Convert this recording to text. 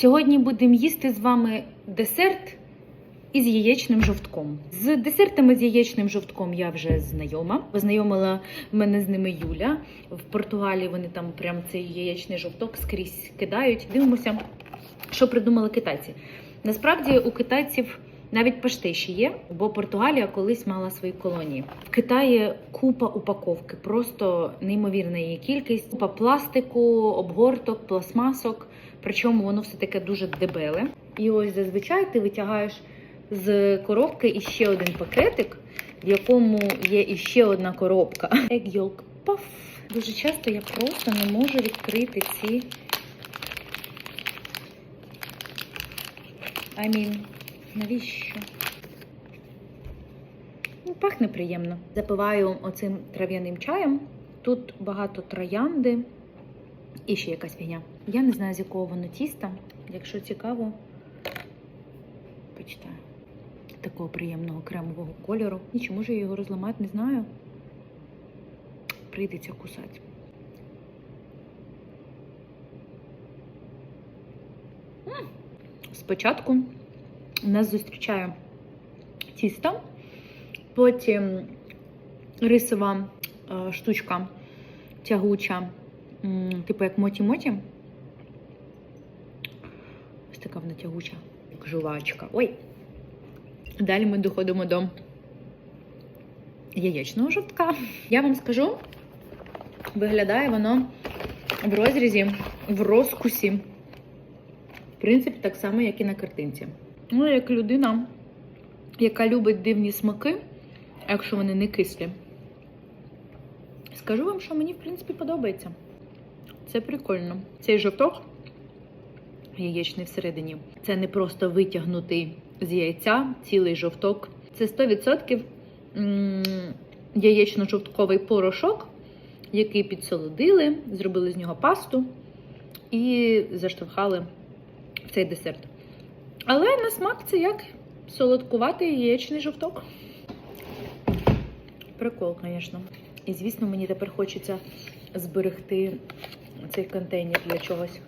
Сьогодні будемо їсти з вами десерт із яєчним жовтком. З десертами з яєчним жовтком я вже знайома. Познайомила мене з ними Юля. В Португалії вони там прям цей яєчний жовток скрізь кидають. Дивимося, що придумали китайці. Насправді у китайців навіть паштиші є, бо Португалія колись мала свої колонії. В Китаї купа упаковки, просто неймовірна її кількість. Купа пластику, обгорток, пластмасок. Причому воно все таке дуже дебеле. І ось зазвичай ти витягаєш з коробки іще один пакетик, в якому є іще одна коробка. Egg puff. Дуже часто я просто не можу відкрити ці. I mean, навіщо? Ну, пахне приємно. Запиваю оцим трав'яним чаєм. Тут багато троянди і ще якась фігня. Я не знаю, з якого воно тіста. Якщо цікаво, почитаю. Такого приємного кремового кольору. І чи можу я його розламати, не знаю. Прийдеться кусати. Спочатку нас зустрічає тісто, потім рисова е, штучка тягуча, типу як моті-моті. Ось така вона тягуча, жувачка. Ой. Далі ми доходимо до яєчного жовтка. Я вам скажу, виглядає воно в розрізі, в розкусі. В принципі, так само, як і на картинці. Ну, як людина, яка любить дивні смаки, якщо вони не кислі. Скажу вам, що мені, в принципі, подобається. Це прикольно. Цей жовток яєчний всередині. Це не просто витягнутий з яйця цілий жовток. Це 100% яєчно-жовтковий порошок, який підсолодили, зробили з нього пасту і заштовхали в цей десерт. Але на смак це як солодкуватий яєчний жовток. Прикол, звісно. І, звісно, мені тепер хочеться зберегти цей контейнер для чогось.